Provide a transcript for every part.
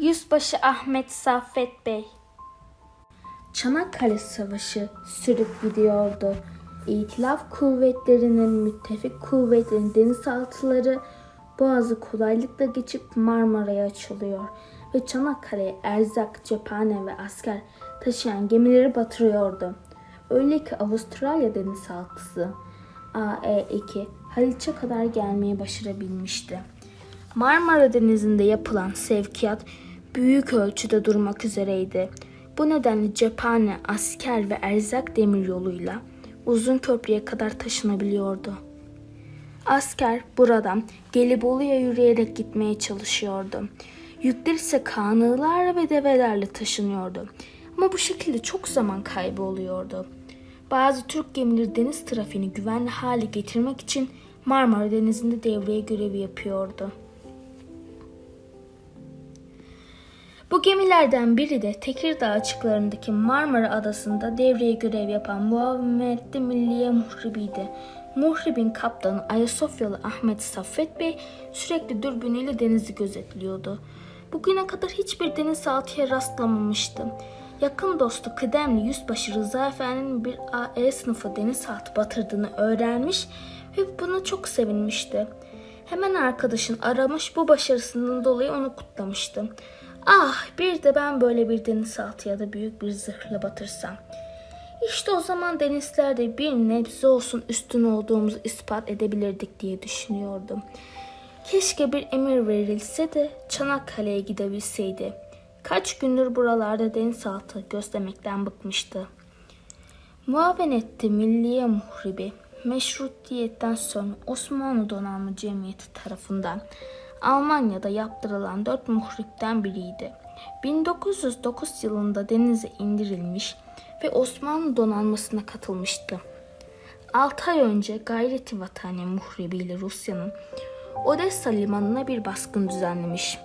Yüzbaşı Ahmet Saffet Bey. Çanakkale Savaşı sürüp gidiyordu. İtilaf kuvvetlerinin müttefik kuvvetlerin denizaltıları Boğaz'ı kolaylıkla geçip Marmara'ya açılıyor ve Çanakkale'ye erzak, cephane ve asker taşıyan gemileri batırıyordu. Öyle ki Avustralya denizaltısı AE2 Haliç'e kadar gelmeyi başarabilmişti. Marmara Denizi'nde yapılan sevkiyat büyük ölçüde durmak üzereydi. Bu nedenle cephane, asker ve erzak demiryoluyla uzun köprüye kadar taşınabiliyordu. Asker buradan Gelibolu'ya yürüyerek gitmeye çalışıyordu. Yükler ise kanığlar ve develerle taşınıyordu. Ama bu şekilde çok zaman kaybı oluyordu. Bazı Türk gemileri deniz trafiğini güvenli hale getirmek için Marmara Denizi'nde devreye görevi yapıyordu. Bu gemilerden biri de Tekirdağ açıklarındaki Marmara Adası'nda devreye görev yapan Muhammedli Milliye Muhribi'ydi. Muhrib'in kaptanı Ayasofyalı Ahmet Saffet Bey sürekli dürbünüyle denizi gözetliyordu. Bugüne kadar hiçbir denizaltıya rastlamamıştı. Yakın dostu kıdemli yüzbaşı Rıza Efendi'nin bir AE sınıfı denizaltı batırdığını öğrenmiş ve buna çok sevinmişti. Hemen arkadaşın aramış bu başarısından dolayı onu kutlamıştı. Ah bir de ben böyle bir denizaltı ya da büyük bir zırhla batırsam. İşte o zaman denizlerde bir nebze olsun üstün olduğumuzu ispat edebilirdik diye düşünüyordum. Keşke bir emir verilse de Çanakkale'ye gidebilseydi. Kaç gündür buralarda denizaltı gözlemekten bıkmıştı. Muavenetti Milliye Muhribi meşrutiyetten sonra Osmanlı Donanma Cemiyeti tarafından Almanya'da yaptırılan dört muhripten biriydi. 1909 yılında denize indirilmiş ve Osmanlı donanmasına katılmıştı. 6 ay önce Gayreti Vatani muhribiyle Rusya'nın Odessa limanına bir baskın düzenlemiş.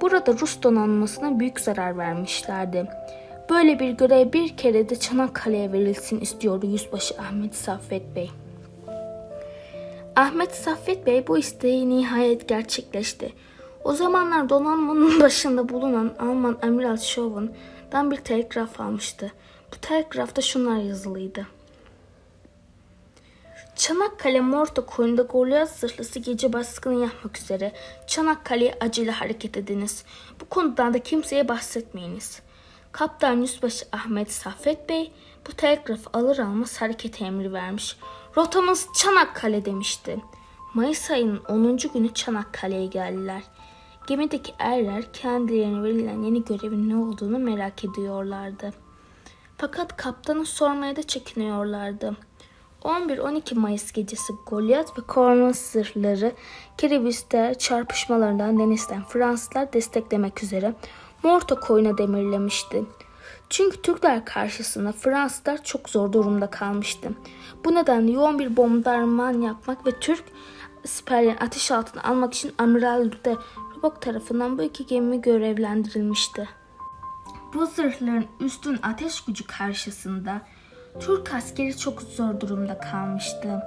Burada Rus donanmasına büyük zarar vermişlerdi. Böyle bir görev bir kere de Çanakkale'ye verilsin istiyordu Yüzbaşı Ahmet Saffet Bey. Ahmet Saffet Bey bu isteği nihayet gerçekleşti. O zamanlar donanmanın başında bulunan Alman Amiral Schauen'dan bir telgraf almıştı. Bu telgrafta şunlar yazılıydı. Çanakkale Morta koyunda Goliath zırhlısı gece baskını yapmak üzere Çanakkale'ye acele hareket ediniz. Bu konudan da kimseye bahsetmeyiniz. Kaptan Yüzbaşı Ahmet Saffet Bey bu telgrafı alır almaz hareket emri vermiş. Rotamız Çanakkale demişti. Mayıs ayının 10. günü Çanakkale'ye geldiler. Gemideki erler kendilerine verilen yeni görevin ne olduğunu merak ediyorlardı. Fakat kaptanı sormaya da çekiniyorlardı. 11-12 Mayıs gecesi Goliath ve Cornwall zırhları Kiribis'te çarpışmalarından denizden Fransızlar desteklemek üzere Morta koyuna demirlemişti. Çünkü Türkler karşısında Fransızlar çok zor durumda kalmıştı. Bu nedenle yoğun bir bombardıman yapmak ve Türk siperlerini ateş altına almak için Amiral de Robock tarafından bu iki gemi görevlendirilmişti. Bu zırhların üstün ateş gücü karşısında Türk askeri çok zor durumda kalmıştı.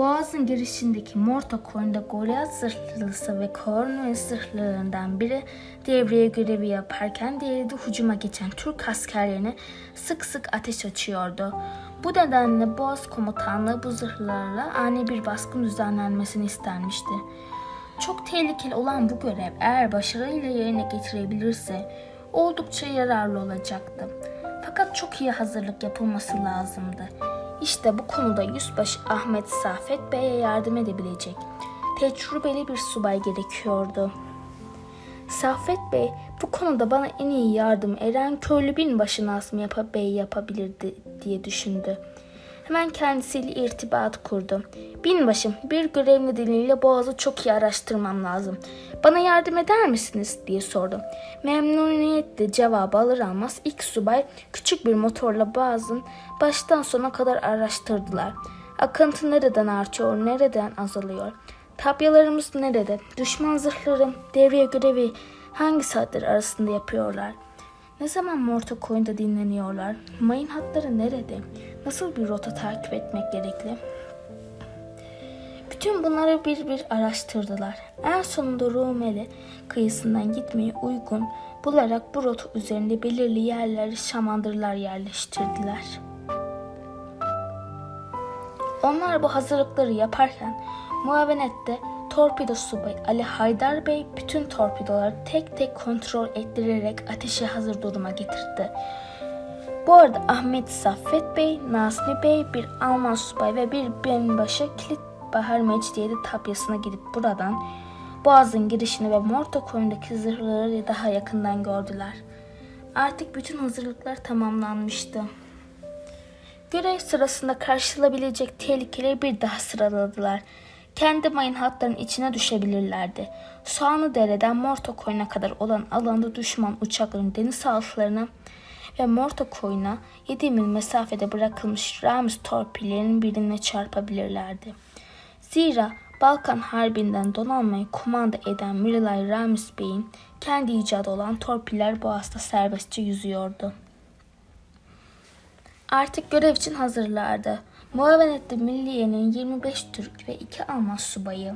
Boğaz'ın girişindeki Morta koyunda Goliath zırhlısı ve Cornwall zırhlarından biri devreye görevi yaparken diğeri de hücuma geçen Türk askerlerine sık sık ateş açıyordu. Bu nedenle Boğaz komutanlığı bu zırhlarla ani bir baskın düzenlenmesini istenmişti. Çok tehlikeli olan bu görev eğer başarıyla yerine getirebilirse oldukça yararlı olacaktı. Fakat çok iyi hazırlık yapılması lazımdı. İşte bu konuda Yüzbaşı Ahmet Safet Bey'e yardım edebilecek tecrübeli bir subay gerekiyordu. Safet Bey bu konuda bana en iyi yardım Eren köylü binbaşı Nazım Yapa Bey yapabilirdi diye düşündü. Hemen kendisiyle irtibat kurdu. Binbaşım bir görev nedeniyle Boğaz'ı çok iyi araştırmam lazım. Bana yardım eder misiniz diye sordu. Memnuniyetle cevabı alır almaz ilk subay küçük bir motorla Boğaz'ın baştan sona kadar araştırdılar. Akıntı nereden artıyor, nereden azalıyor? Tapyalarımız nerede? Düşman zırhları devreye görevi hangi saatler arasında yapıyorlar? Ne zaman Morta Coin'da dinleniyorlar? Mayın hatları nerede? Nasıl bir rota takip etmek gerekli? Bütün bunları bir bir araştırdılar. En sonunda Rumeli kıyısından gitmeye uygun bularak bu rota üzerinde belirli yerlere şamandırlar yerleştirdiler. Onlar bu hazırlıkları yaparken muavenette torpido subay Ali Haydar Bey bütün torpidoları tek tek kontrol ettirerek ateşe hazır duruma getirdi. Bu arada Ahmet Saffet Bey, Nazmi Bey, bir Alman subay ve bir binbaşı Kilit Bahar Mecidiyeli tapyasına gidip buradan Boğaz'ın girişini ve Morto koyundaki zırhları daha yakından gördüler. Artık bütün hazırlıklar tamamlanmıştı. Görev sırasında karşılayabilecek tehlikeleri bir daha sıraladılar. Kendi mayın hatlarının içine düşebilirlerdi. Soğanlı Dere'den Morto koyuna kadar olan alanda düşman uçakların deniz saldırılarına ve Morto koyuna 7 mil mesafede bırakılmış Rams torpillerinin birine çarpabilirlerdi. Zira Balkan Harbi'nden donanmayı kumanda eden Mirilay Ramis Bey'in kendi icadı olan torpiller boğazda serbestçe yüzüyordu. Artık görev için hazırlardı. Muavenette Milliye'nin 25 Türk ve 2 Alman subayı,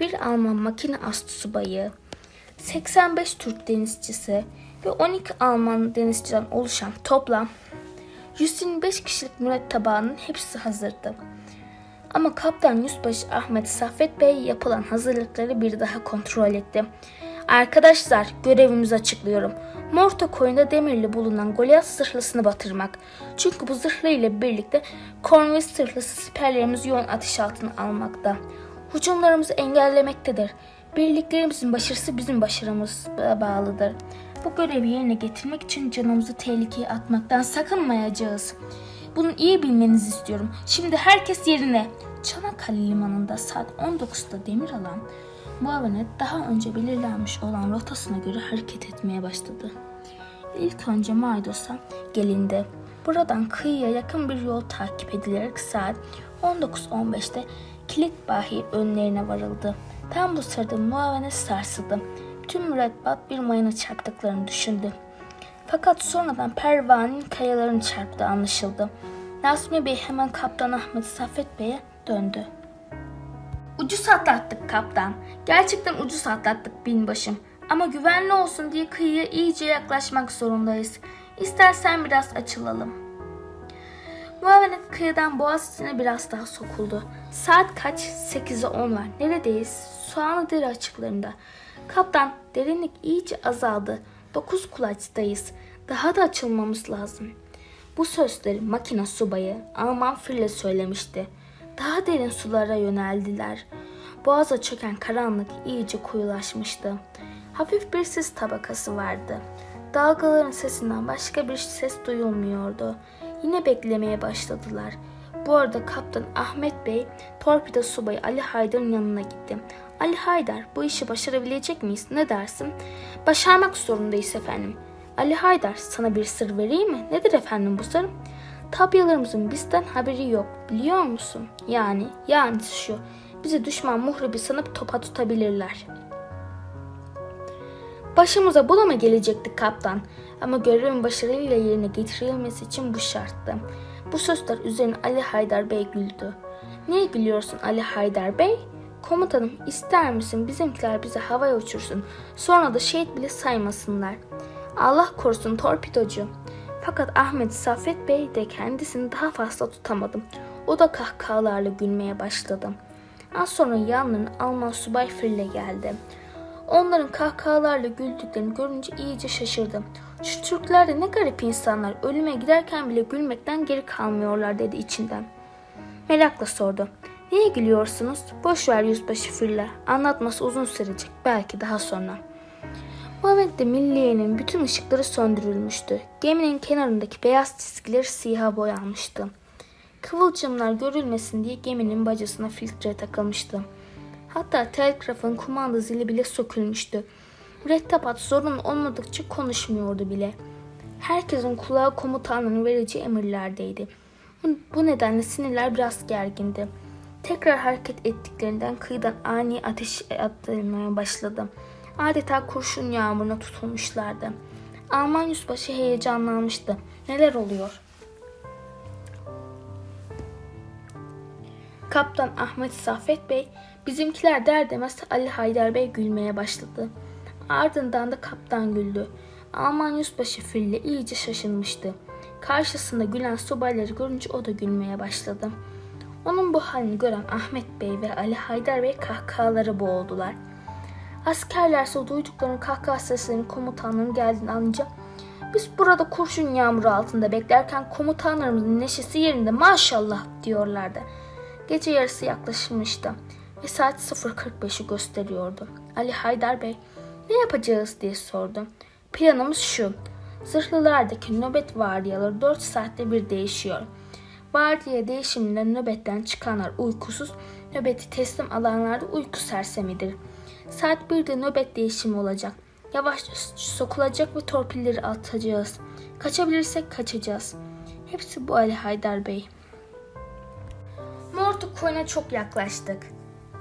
bir Alman makine astı subayı, 85 Türk denizcisi ve 12 Alman denizciden oluşan toplam 125 kişilik mürettebanın hepsi hazırdı. Ama Kaptan Yüzbaşı Ahmet Saffet Bey yapılan hazırlıkları bir daha kontrol etti. Arkadaşlar görevimizi açıklıyorum. Morto koyunda demirli bulunan Goliath zırhlısını batırmak. Çünkü bu zırhlı ile birlikte Cornwall zırhlısı siperlerimizi yoğun ateş altına almakta. Hücumlarımızı engellemektedir. Birliklerimizin başarısı bizim başarımıza bağlıdır. Bu görevi yerine getirmek için canımızı tehlikeye atmaktan sakınmayacağız. Bunu iyi bilmenizi istiyorum. Şimdi herkes yerine. Çanakkale Limanı'nda saat 19'da demir alan muavenet daha önce belirlenmiş olan rotasına göre hareket etmeye başladı. İlk önce Maydos'a gelindi. Buradan kıyıya yakın bir yol takip edilerek saat 19.15'te Kilit önlerine varıldı. Tam bu sırada muavenet sarsıldı. Tüm mürettebat bir mayına çarptıklarını düşündü. Fakat sonradan pervanenin kayalarını çarptığı anlaşıldı. Nasmi Bey hemen Kaptan Ahmet Saffet Bey'e döndü. Ucuz atlattık kaptan. Gerçekten ucuz atlattık binbaşım. Ama güvenli olsun diye kıyıya iyice yaklaşmak zorundayız. İstersen biraz açılalım. Muavenet kıyıdan boğaz içine biraz daha sokuldu. Saat kaç? 8'e 10 var. Neredeyiz? Soğanlı dere açıklarında. Kaptan derinlik iyice azaldı. 9 kulaçtayız. Daha da açılmamız lazım. Bu sözleri makine subayı Alman Fille söylemişti. Daha derin sulara yöneldiler. Boğaza çöken karanlık iyice koyulaşmıştı. Hafif bir sis tabakası vardı. Dalgaların sesinden başka bir ses duyulmuyordu. Yine beklemeye başladılar. Bu arada kaptan Ahmet Bey torpido subayı Ali Haydar'ın yanına gitti. Ali Haydar bu işi başarabilecek miyiz ne dersin? Başarmak zorundayız efendim. Ali Haydar sana bir sır vereyim mi? Nedir efendim bu sır? Tabyalarımızın bizden haberi yok biliyor musun? Yani, yani şu bizi düşman muhribi sanıp topa tutabilirler. Başımıza bula mı gelecekti kaptan? Ama görevin başarıyla yerine getirilmesi için bu şarttı. Bu sözler üzerine Ali Haydar Bey güldü. Niye gülüyorsun Ali Haydar Bey? Komutanım ister misin bizimkiler bizi havaya uçursun sonra da şehit bile saymasınlar. Allah korusun torpidocu. Fakat Ahmet Saffet Bey de kendisini daha fazla tutamadı. O da kahkahalarla gülmeye başladı. Az sonra yanlarına Alman subay Frille geldi. Onların kahkahalarla güldüklerini görünce iyice şaşırdı. Şu Türkler de ne garip insanlar. Ölüme giderken bile gülmekten geri kalmıyorlar dedi içinden. Merakla sordu. Niye gülüyorsunuz? Boş ver yüzbaşı Frille. Anlatması uzun sürecek. Belki daha sonra. Muhammed'de Milliye'nin bütün ışıkları söndürülmüştü. Geminin kenarındaki beyaz çizgiler siyaha boyanmıştı. Kıvılcımlar görülmesin diye geminin bacasına filtre takılmıştı. Hatta telgrafın kumanda zili bile sökülmüştü. Mürettebat zorun olmadıkça konuşmuyordu bile. Herkesin kulağı komutanın vereceği emirlerdeydi. Bu nedenle sinirler biraz gergindi. Tekrar hareket ettiklerinden kıyıdan ani ateş atılmaya başladı. Adeta kurşun yağmuruna tutulmuşlardı. Alman yüzbaşı heyecanlanmıştı. Neler oluyor? Kaptan Ahmet Saffet Bey bizimkiler der demez Ali Haydar Bey gülmeye başladı. Ardından da kaptan güldü. Alman yüzbaşı Fille iyice şaşırmıştı. Karşısında gülen subayları görünce o da gülmeye başladı. Onun bu halini gören Ahmet Bey ve Ali Haydar Bey kahkahalara boğuldular. Askerlerse duyduklarının kahkaha seslerinin komutanların geldiğini anlayınca biz burada kurşun yağmuru altında beklerken komutanlarımızın neşesi yerinde maşallah diyorlardı. Gece yarısı yaklaşmıştı ve saat 0.45'i gösteriyordu. Ali Haydar Bey ne yapacağız diye sordu. Planımız şu. Zırhlılardaki nöbet vardiyaları 4 saatte bir değişiyor. Vardiya değişiminde nöbetten çıkanlar uykusuz, nöbeti teslim alanlar da uyku sersemidir. Saat 1'de nöbet değişimi olacak. Yavaşça sokulacak ve torpilleri atacağız. Kaçabilirsek kaçacağız. Hepsi bu Ali Haydar Bey. Mortukoy'una çok yaklaştık.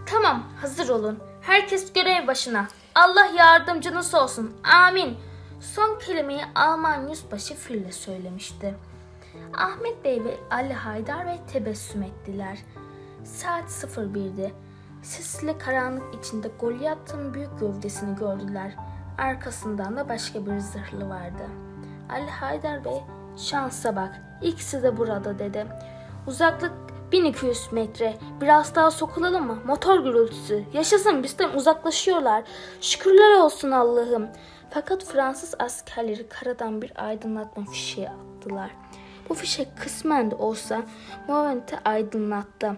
Tamam, hazır olun. Herkes görev başına. Allah yardımcınız olsun. Amin. Son kelimeyi Alman yüzbaşı Fille söylemişti. Ahmet Bey ve Ali Haydar Bey tebessüm ettiler. Saat 01'di. Sisli karanlık içinde Golyat'ın büyük gövdesini gördüler. Arkasından da başka bir zırhlı vardı. Ali Haydar Bey şansa bak ikisi de burada dedi. Uzaklık 1200 metre. Biraz daha sokulalım mı? Motor gürültüsü. Yaşasın bizden uzaklaşıyorlar. Şükürler olsun Allah'ım. Fakat Fransız askerleri karadan bir aydınlatma fişeği attılar. Bu fişek kısmen de olsa Muavenet'i aydınlattı.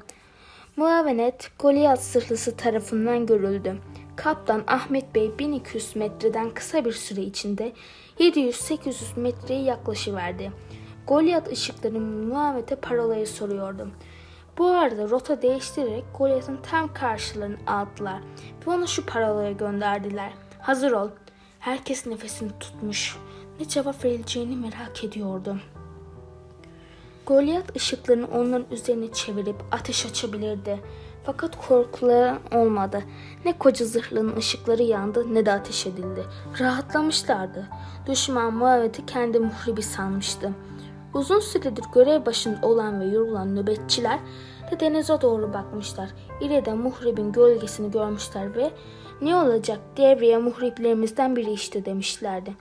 Muavenet Goliath zırhlısı tarafından görüldü. Kaptan Ahmet Bey 1200 metreden kısa bir süre içinde 700-800 metreye yaklaşıverdi. Goliath ışıkları Muavet'e parolayı soruyordu. Bu arada rota değiştirerek Goliath'ın tam karşılarını aldılar ve onu şu parolaya gönderdiler. Hazır ol. Herkes nefesini tutmuş. Ne cevap verileceğini merak ediyordu. Goliath ışıklarını onların üzerine çevirip ateş açabilirdi. Fakat korkuları olmadı. Ne koca zırhlının ışıkları yandı ne de ateş edildi. Rahatlamışlardı. Düşman Muavet'i kendi muhribi sanmıştı. Uzun süredir görev başında olan ve yorulan nöbetçiler de denize doğru bakmışlar. İleride muhribin gölgesini görmüşler ve ne olacak devreye muhriplerimizden biri işte demişlerdi.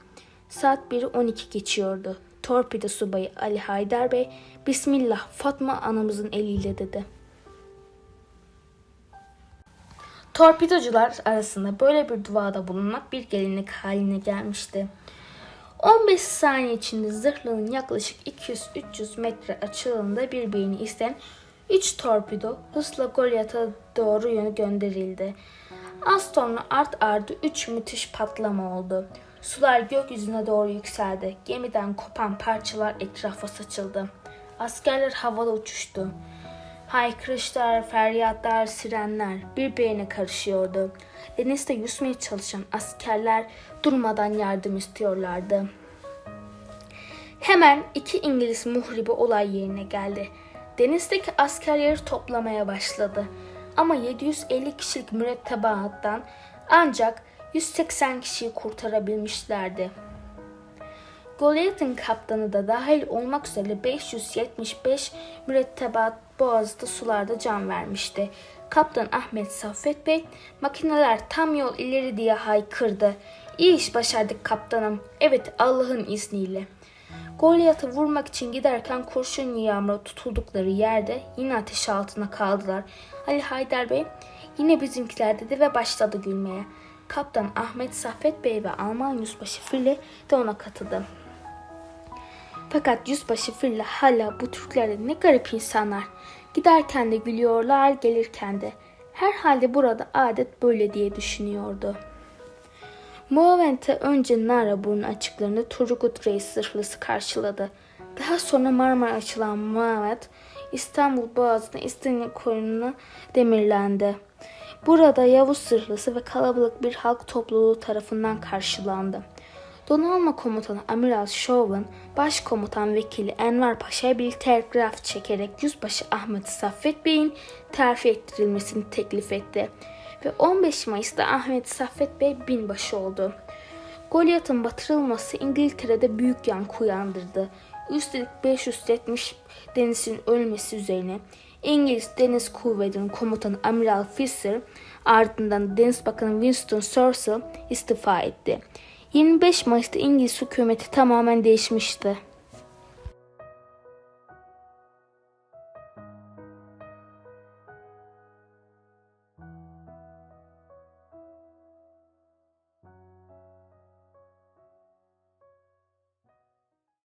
Saat 1'i 12 geçiyordu. Torpido subayı Ali Haydar Bey, Bismillah Fatma anamızın eliyle dedi. Torpidocular arasında böyle bir duada bulunmak bir gelinlik haline gelmişti. 15 saniye içinde zırhlının yaklaşık 200-300 metre açılığında birbirini isten 3 torpido hızla Goliath'a doğru yönü gönderildi. Az sonra art ardı 3 müthiş patlama oldu. Sular gökyüzüne doğru yükseldi. Gemiden kopan parçalar etrafa saçıldı. Askerler havada uçuştu. Haykırışlar, feryatlar, sirenler birbirine karışıyordu. Denizde yüzmeye çalışan askerler durmadan yardım istiyorlardı. Hemen iki İngiliz muhribi olay yerine geldi. Denizdeki askerleri toplamaya başladı. Ama 750 kişilik mürettebattan ancak 180 kişiyi kurtarabilmişlerdi. Goliath'ın kaptanı da dahil olmak üzere 575 mürettebat boğazda sularda can vermişti. Kaptan Ahmet Saffet Bey makineler tam yol ileri diye haykırdı. İyi iş başardık kaptanım. Evet Allah'ın izniyle. Goliath'ı vurmak için giderken kurşun yağmuru tutuldukları yerde yine ateş altına kaldılar. Ali Haydar Bey yine bizimkiler dedi ve başladı gülmeye. Kaptan Ahmet Saffet Bey ve Alman Yüzbaşı Fille de ona katıldı. Fakat Yüzbaşı Fille hala bu Türkler ne garip insanlar. Giderken de gülüyorlar, gelirken de. Herhalde burada adet böyle diye düşünüyordu. Muavent'e önce Naraburnu açıklarında Turgut Reis zırhlısı karşıladı. Daha sonra Marmara açılan Muavent, İstanbul Boğazı'na İstinye koyununa demirlendi. Burada Yavuz zırhlısı ve kalabalık bir halk topluluğu tarafından karşılandı. Donanma Komutanı Amiral Chauvin, Başkomutan Vekili Enver Paşa'ya bir telgraf çekerek Yüzbaşı Ahmet Saffet Bey'in terfi ettirilmesini teklif etti ve 15 Mayıs'ta Ahmet Saffet Bey binbaşı oldu. Goliath'ın batırılması İngiltere'de büyük yankı uyandırdı. Üstelik 570 denizin ölmesi üzerine İngiliz Deniz Kuvvetleri'nin komutanı Amiral Fisher ardından Deniz Bakanı Winston Churchill istifa etti. 25 Mayıs'ta İngiliz hükümeti tamamen değişmişti.